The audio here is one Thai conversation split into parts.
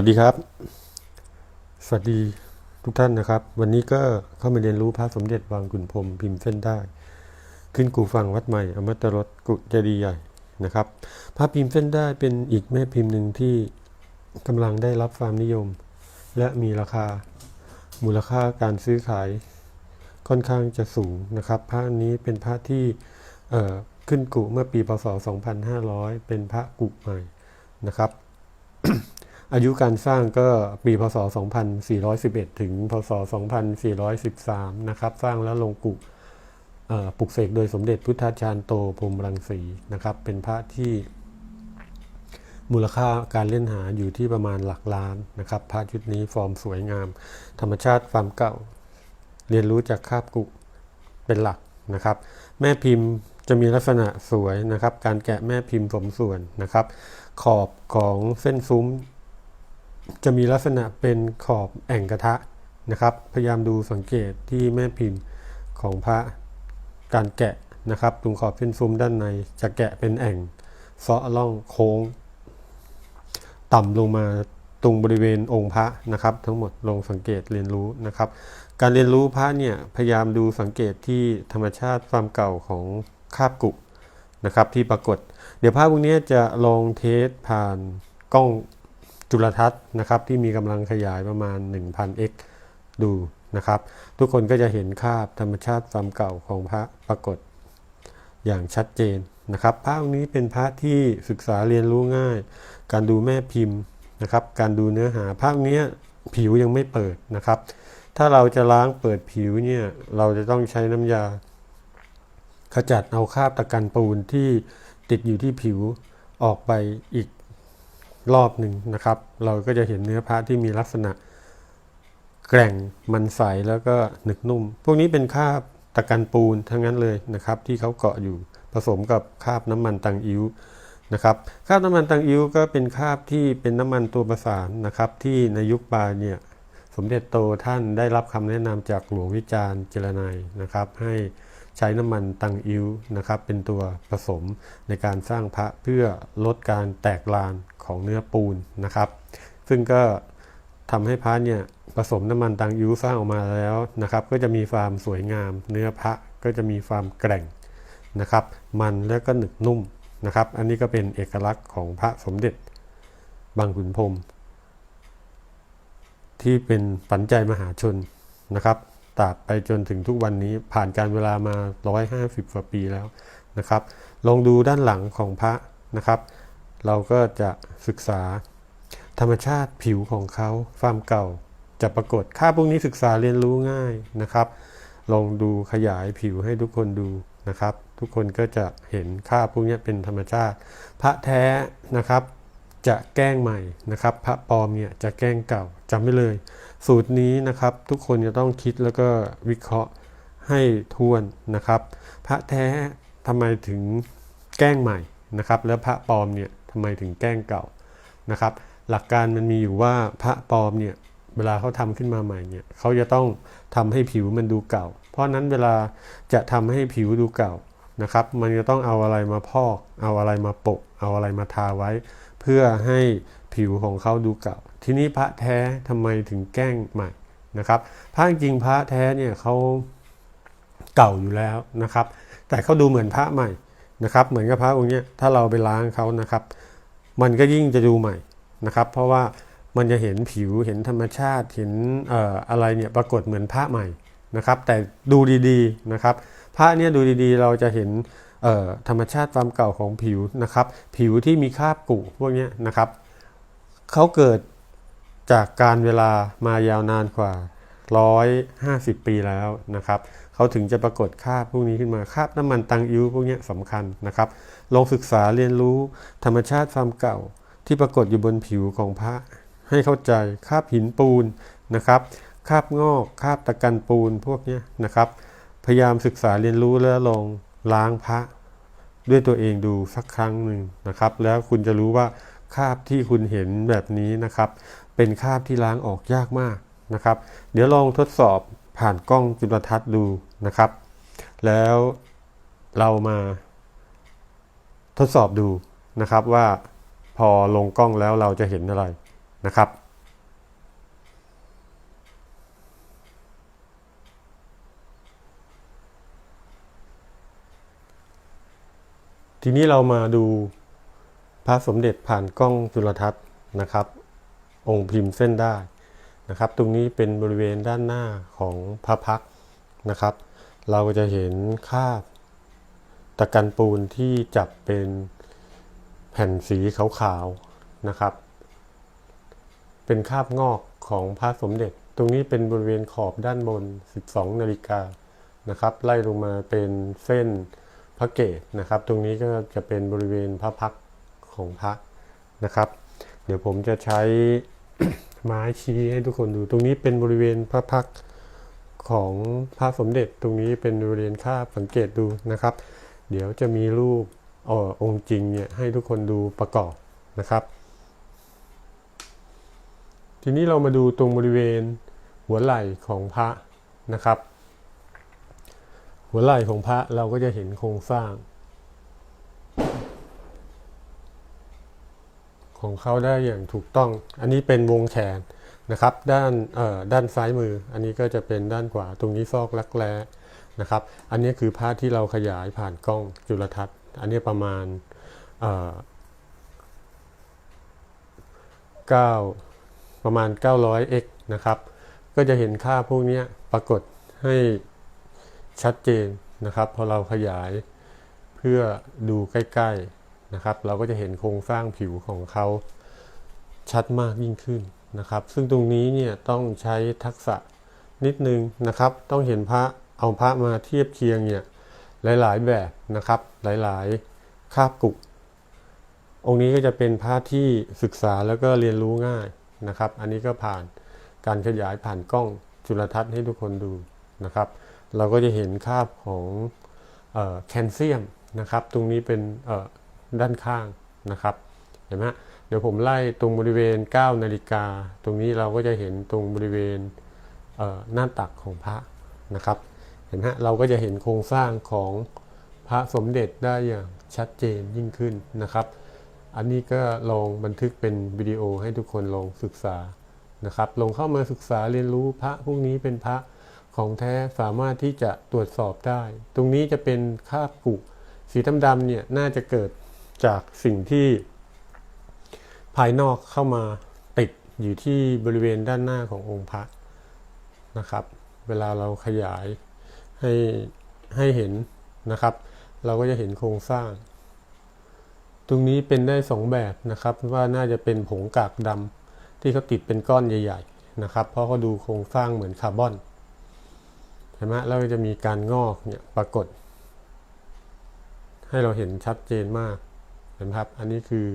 สวัสดีครับ สวัสดีทุกท่านนะครับ วันนี้ก็เข้ามาเรียนรู้พระสมเด็จวังกุนพรมพิมพ์เส้นได้ ขึ้นกูฟังวัดใหม่ อมตรสกุเจดีย์ใหญ่นะครับพระพิมพ์เส้นได้เป็นอีกแม่พิมพ์หนึ่งที่กำลังได้รับความนิยม และมีราคามูลค่าการซื้อขายค่อนข้างจะสูงนะครับพระนี้เป็นพระที่ขึ้นกุเมื่อปีพศ 2500 เป็นพระกุใหม่นะครับ อายุการสร้างก็ปีพศ 2411 ถึงพศ 2413 นะครับ สร้างแล้วลงกุปลุกเสกโดยสมเด็จพุทธาจารย์โตพรมรังสีนะครับ เป็นพระที่มูลค่าการเล่นหาอยู่ที่ประมาณหลักล้านนะครับพระชุดนี้ฟอร์มสวยงาม ธรรมชาติความเก่า เรียนรู้จากคาบกุเป็นหลักนะครับ แม่พิมพ์จะมีลักษณะสวยนะครับ การแกะแม่พิมพ์สมส่วนนะครับ ขอบของเส้นซุ้ม จะมีลักษณะเป็นขอบแอ่งกระทะนะครับ พยายามดูสังเกตที่แม่พิมพ์ของพระการแกะนะครับตรงขอบเส้นซุ้มด้านในจะแกะเป็นแอ่งเซาะล่องโค้ง ต่ำลงมาตรงบริเวณองค์พระนะครับ ทั้งหมดลงสังเกตเรียนรู้นะครับ การเรียนรู้พระเนี่ยพยายามดูสังเกตที่ธรรมชาติความเก่าของคาบกุนะครับที่ปรากฏ เดี๋ยวภาพพวกนี้จะลองเทสผ่านกล้อง จุลทรรศน์นะครับที่มีกำลังขยายประมาณ 1000x ดูนะครับ ทุกคนก็จะเห็นคาบธรรมชาติความเก่าของพระปรากฏอย่างชัดเจนนะครับพระองค์นี้เป็นพระที่ศึกษาเรียนรู้ง่าย การดูแม่พิมพ์นะครับ การดูเนื้อหาภาพเนี้ผิวยังไม่เปิดนะครับ ถ้าเราจะล้างเปิดผิวเนี่ยเราจะต้องใช้น้ำยา ขจัดเอาคราบตะกันปูนที่ติดอยู่ที่ผิวออกไปอีก รอบหนึ่งนะครับ เราก็จะเห็นเนื้อพระที่มีลักษณะ แกร่งมันใสแล้วก็หนึกนุ่ม พวกนี้เป็นคราบตะกันปูนทั้งนั้นเลยนะครับ ที่เขาเกาะอยู่ผสมกับคราบน้ำมันตังอิ้วนะครับคราบน้ำมันตังอิ้วก็เป็นคราบที่เป็นน้ำมันตัวประสานนะครับ ที่ในยุคปลาเนี่ยสมเด็จโตท่านได้รับคำแนะนำจากหลวงวิจารณ์เจรนายนะครับ ให้ ใช้น้ำมันตังอิ้วนะครับเป็นตัวผสมในการสร้างพระเพื่อลดการแตกลานของเนื้อปูนนะครับ ซึ่งก็ทำให้พระเนี่ยผสมน้ำมันตังอิ้วสร้างออกมาแล้วนะครับ ก็จะมีความสวยงาม เนื้อพระก็จะมีความแกร่งนะครับ มันแล้วก็หนึบนุ่มนะครับ อันนี้ก็เป็นเอกลักษณ์ของพระสมเด็จบางขุนพรมที่เป็นปัญใจมหาชนนะครับ ตราบไปจนถึงทุกวันนี้ผ่านการเวลามา 150กว่าปีแล้วนะครับ ลองดูด้านหลังของพระนะครับ เราก็จะศึกษาธรรมชาติผิวของเขาความเก่าจะปรากฏค่าพวกนี้ศึกษาเรียนรู้ง่ายนะครับ ลองดูขยายผิวให้ทุกคนดูนะครับ ทุกคนก็จะเห็นค่าพวกนี้เป็นธรรมชาติ พระแท้นะครับจะแกล้งใหม่นะครับ พระปลอมเนี่ยจะแกล้งเก่าจำไว้เลย สูตรนี้นะครับทุกคนจะต้องคิดแล้วก็วิเคราะห์ให้ทวนนะครับ พระแท้ทำไมถึงแกล้งใหม่นะครับ แล้วพระปลอมเนี่ยทำไมถึงแกล้งเก่านะครับ หลักการมันมีอยู่ว่าพระปลอมเนี่ยเวลาเขาทำขึ้นมาใหม่เนี่ยเขาจะต้องทำให้ผิวมันดูเก่า เพราะนั้นเวลาจะทำให้ผิวดูเก่านะครับ มันจะต้องเอาอะไรมาพอก เอาอะไรมาปะเอาอะไรมาทาไว้ เพื่อให้ ผิวของเขาดูเก่า ทีนี้พระแท้ทำไมถึงแกล้งใหม่นะครับพระจริงพระแท้เนี่ยเขาเก่าอยู่แล้วนะครับ แต่เขาดูเหมือนพระใหม่นะครับ เหมือนกับพระองค์เนี้ยถ้าเราไปล้างเขานะครับ มันก็ยิ่งจะดูใหม่นะครับ เพราะว่ามันจะเห็นผิวเห็นธรรมชาติเห็นอออะไรเนี่ยปรากฏเหมือนพระใหม่นะครับ แต่ดูดีๆนะครับ พระเนี่ยดูดีๆ เราจะเห็นธรรมชาติความเก่าของผิวนะครับ ผิวที่มีคราบกุพวกเนี้ยนะครับ เขาเกิดจากการเวลามายาวนานกว่า 150 ปีแล้วนะครับ เขาถึงจะปรากฏคาบพวกนี้ขึ้นมาคาบน้ำมันตังอิ้วพวกนี้สำคัญนะครับ ลองศึกษาเรียนรู้ธรรมชาติความเก่าที่ปรากฏอยู่บนผิวของพระ ให้เข้าใจคาบหินปูนนะครับคาบงอกคาบตะกันปูนพวกนี้นะครับ พยายามศึกษาเรียนรู้แล้วลองล้างพระ ด้วยตัวเองดูสักครั้งหนึ่งนะครับ แล้วคุณจะรู้ว่า คราบที่คุณเห็นแบบนี้นะครับ เป็นคราบที่ล้างออกยากมากนะครับ เดี๋ยวลองทดสอบผ่านกล้องจุลทรรศน์ดูนะครับ แล้วเรามาทดสอบดูนะครับว่าพอลงกล้องแล้วเราจะเห็นอะไรนะครับทีนี้เรามาดู ระสมเด็จผ่านกล้องจุลทรรศน์นะครับ องค์พิมพ์เส้นได้นะครับ ตรงนี้เป็นบริเวณด้านหน้าของพระพักนะครับ เราก็จะเห็นคาบตะกันปูนที่จับเป็นแผ่นสีขาวๆนะครับ เป็นคาบงอกของพระสมเด็จ ตรงนี้เป็นบริเวณขอบด้านบน 12 นาฬิกานะครับ ไล่ลงมาเป็นเส้นพระเกศนะครับ ตรงนี้ก็จะเป็นบริเวณพระพัก ของพระนะครับ เดี๋ยวผมจะใช้ไม้ชี้ให้ทุกคนดู ตรงนี้เป็นบริเวณพระพักของพระสมเด็จตรงนี้เป็นบริเวณคาสังเกตดูนะครับ เดี๋ยวจะมีรูปออองค์จริงเนี่ยให้ทุกคนดูประกอบนะครับ ทีนี้เรามาดูตรงบริเวณหัวไหล่ของพระนะครับ หัวไหล่ของพระเราก็จะเห็นโครงสร้าง ของเขาได้อย่างถูกต้อง อันนี้เป็นวงแขนนะครับ ด้านเอ่อด้านซ้ายมือ อันนี้ก็จะเป็นด้านขวาตรงนี้ซอกลักแร้นะครับ อันนี้คือภาพที่เราขยายผ่านกล้องจุลทรรศน์ อันนี้ประมาณเอ่อ9ประมาณ 900x นะครับ ก็จะเห็นค่าพวกนี้ปรากฏให้ชัดเจนนะครับ พอเราขยายเพื่อดูใกล้ ๆ นะครับ เราก็จะเห็นโครงสร้างผิวของเขาชัดมากยิ่งขึ้นนะครับ ซึ่งตรงนี้เนี่ยต้องใช้ทักษะนิดนึงนะครับ ต้องเห็นพระเอาพระมาเทียบเคียงเนี่ยหลาย ๆ แบบนะครับ หลายๆคาบกุกองค์นี้ก็จะเป็นพระที่ศึกษาแล้วก็เรียนรู้ง่ายนะครับ อันนี้ก็ผ่านการขยายผ่านกล้องจุลทรรศน์ให้ทุกคนดูนะครับ เราก็จะเห็นคาบของออแคลเซียมนะครับ ตรงนี้เป็น ด้านข้างนะครับเห็นไหมเดี๋ยวผมไล่ตรงบริเวณ 9 นาฬิกา ตรงนี้เราก็จะเห็นตรงบริเวณเหน้าตักของพระนะครับ เห็นไหมเราก็จะเห็นโครงสร้างของพระสมเด็จได้อย่างชัดเจนยิ่งขึ้นนะครับ อันนี้ก็ลองบันทึกเป็นวิดีโอให้ทุกคนลองศึกษานะครับ ลงเข้ามาศึกษาเรียนรู้พระพวกนี้เป็นพระของแท้สามารถที่จะตรวจสอบได้ ตรงนี้จะเป็นคาบกุสีดำๆเนี่ยน่าจะเกิด จากสิ่งที่ภายนอกเข้ามาติดอยู่ที่บริเวณด้านหน้าขององค์พระนะครับ เวลาเราขยายให้ให้เห็นนะครับ เราก็จะเห็นโครงสร้าง ตรงนี้เป็นได้สองแบบนะครับว่าน่าจะเป็นผงกากดำที่เขาติดเป็นก้อนใหญ่ ๆ นะครับ เพราะเขาดูโครงสร้างเหมือนคาร์บอนเห็นไหมแล้วก็จะมีการงอกเนี่ยปรากฏ ให้เราเห็นชัดเจนมาก ห็นครับ อันนี้คือ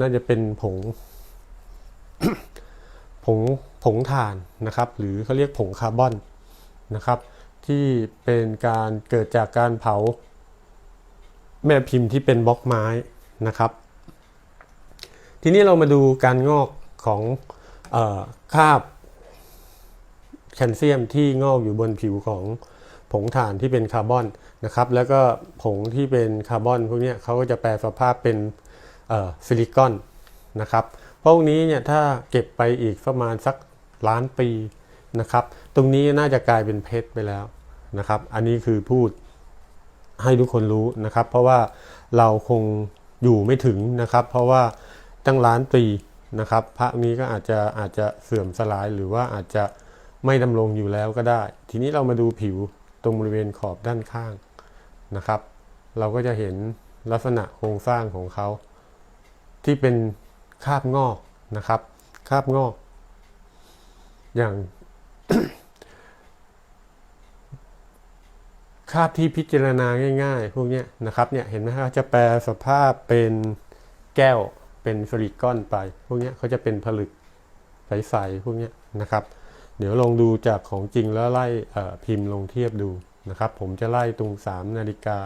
น่าจะเป็นผง ผงผงถ่านนะครับ หรือเขาเรียกผงคาร์บอนนะครับ ที่เป็นการเกิดจากการเผา แม่พิมพ์ที่เป็นบล็อกไม้นะครับ ทีนี้เรามาดูการงอกของอคาบแคลเซียมที่งอกอยู่บนผิวของ ผงถ่านที่เป็นคาร์บอนนะครับแล้วก็ผงที่เป็นคาร์บอนพวกนี้เขาก็จะแปลสภาพเป็นซิลิคอนนะครับพวกนี้เนี่ยถ้าเก็บไปอีกประมาณสักล้านปีนะครับตรงนี้น่าจะกลายเป็นเพชรไปแล้วนะครับอันนี้คือพูดให้ทุกคนรู้นะครับ เพราะว่าเราคงอยู่ไม่ถึงนะครับ เพราะว่าตั้งล้านปีนะครับพระนี้ก็อาจจะอาจจะเสื่อมสลายหรือว่าอาจจะไม่ดำรงอยู่แล้วก็ได้ ทีนี้เรามาดูผิว ตรงบริเวณขอบด้านข้างนะครับ เราก็จะเห็นลักษณะโครงสร้างของเขา ที่เป็นคาบงอกนะครับคาบงอก อย่างคาบที่พิจารณาง่ายๆ พวกนี้นะครับเนี่ยเห็นไหมครับจะแปลสภาพเป็นแก้วเป็นซิลิคอนไป พวกนี้เขาจะเป็นผลึกใสๆพวกนี้นะครับ เดี๋ยวลองดูจากของจริงแล้วไล่พิมพ์ลงเทียบดูนะครับ ผมจะไล่ตรง 3 นาฬิกา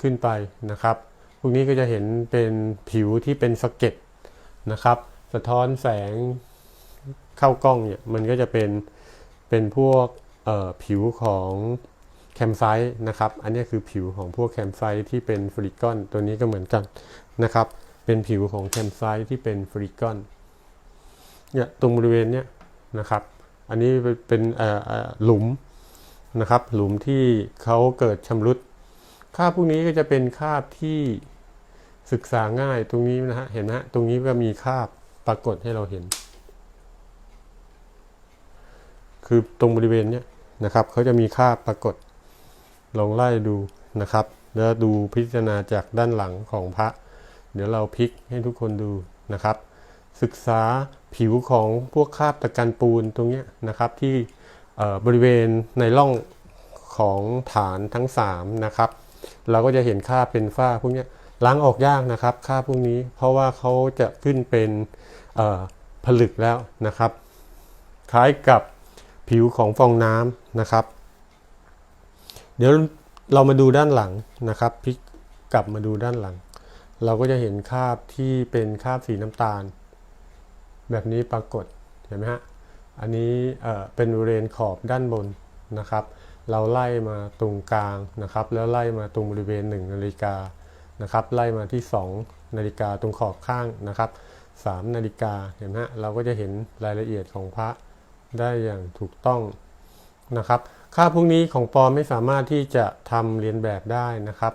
ขึ้นไปนะครับพวกนี้ก็จะเห็นเป็นผิวที่เป็นสะเก็ดนะครับ สะท้อนแสงเข้ากล้องเนี่ยมันก็จะเป็นเป็นพวกผิวของแคมไซต์นะครับ อันนี้คือผิวของพวกแคมไซต์ที่เป็นฟริกอนตัวนี้ก็เหมือนกันนะครับ เป็นผิวของแคมไซต์ที่เป็นฟริกอนเนี่ยตรงบริเวณเนี้ยนะครับ อันนี้เป็นหลุมนะครับ หลุมที่เขาเกิดชำรุดคาบพวกนี้ก็จะเป็นคาบที่ศึกษาง่ายตรงนี้นะฮะ เห็นไหมฮะ ตรงนี้ก็มีคาบปรากฏให้เราเห็น คือตรงบริเวณเนี้ยนะครับเขาจะมีคาบปรากฏ ลองไล่ดูนะครับ แล้วดูพิจารณาจากด้านหลังของพระ เดี๋ยวเราพลิกให้ทุกคนดูนะครับ ศึกษา ผิวของพวกคราบตะกันปูนตรงนี้นะครับที่บริเวณในร่องของฐานทั้ง3นะครับเราก็จะเห็นคราบเป็นฝ้าพวกนี้ล้างออกยากนะครับคราบพวกนี้เพราะว่าเขาจะขึ้นเป็นผลึกแล้วนะครับ คล้ายกับผิวของฟองน้ำนะครับ เดี๋ยวเรามาดูด้านหลังนะครับพลิกกลับมาดูด้านหลัง เราก็จะเห็นคราบที่เป็นคราบสีน้ำตาล แบบนี้ปรากฏเห็นไหมฮะอันนี้เป็นบริเวณขอบด้านบนนะครับ เราไล่มาตรงกลางนะครับ แล้วไล่มาตรงบริเวณ 1 นาฬิกานะครับ ไล่มาที่ 2 นาฬิกาตรงขอบข้างนะครับ3นาฬิกาเห็นไหมฮะเราก็จะเห็นรายละเอียดของพระได้อย่างถูกต้องนะครับ ค่าพวกนี้ของปลอมไม่สามารถที่จะทำเรียนแบบได้นะครับ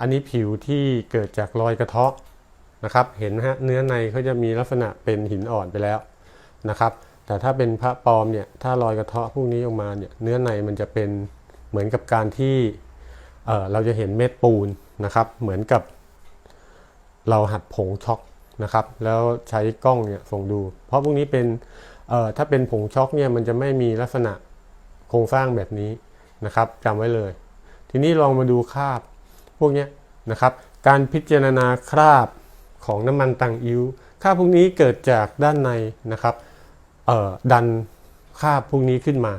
อันนี้ผิวที่เกิดจากรอยกระเทาะ นะครับเห็นฮะเนื้อในเขาจะมีลักษณะเป็นหินอ่อนไปแล้วนะครับ แต่ถ้าเป็นพระปลอมเนี่ยถ้ารอยกระเทาะพวกนี้ออกมาเนี่ยเนื้อในมันจะเป็นเหมือนกับการที่เออเราจะเห็นเม็ดปูนนะครับ เหมือนกับเราหัดผงช็อกนะครับ แล้วใช้กล้องเนี่ยส่องดู เพราะพวกนี้เป็นเออถ้าเป็นผงช็อกเนี่ยมันจะไม่มีลักษณะโครงสร้างแบบนี้นะครับจำไว้เลย ทีนี้ลองมาดูคราบพวกนี้นะครับ การพิจารณาคราบ ของน้ำมันตังอิ้วคราพวกนี้เกิดจากด้านในนะครับดันคราพวกนี้ขึ้นมา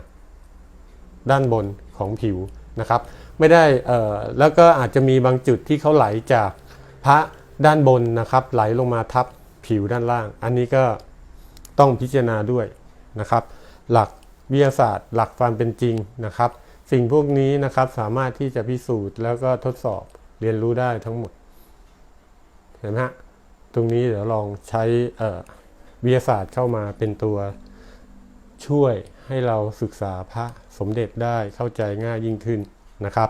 ด้านบนของผิวนะครับ ไม่ได้แล้วก็อาจจะมีบางจุดที่เขาไหลจากพระด้านบนนะครับ ไหลลงมาทับผิวด้านล่าง อันนี้ก็ต้องพิจารณาด้วยนะครับ หลักวิทยาศาสตร์ หลักความเป็นจริงนะครับ สิ่งพวกนี้นะครับสามารถที่จะพิสูจน์แล้วก็ทดสอบเรียนรู้ได้ทั้งหมด เห็นไหมฮะ ตรงนี้เดี๋ยวลองใช้วิทยาศาสตร์เข้ามาเป็นตัวช่วยให้เราศึกษาพระสมเด็จได้เข้าใจง่ายยิ่งขึ้นนะครับ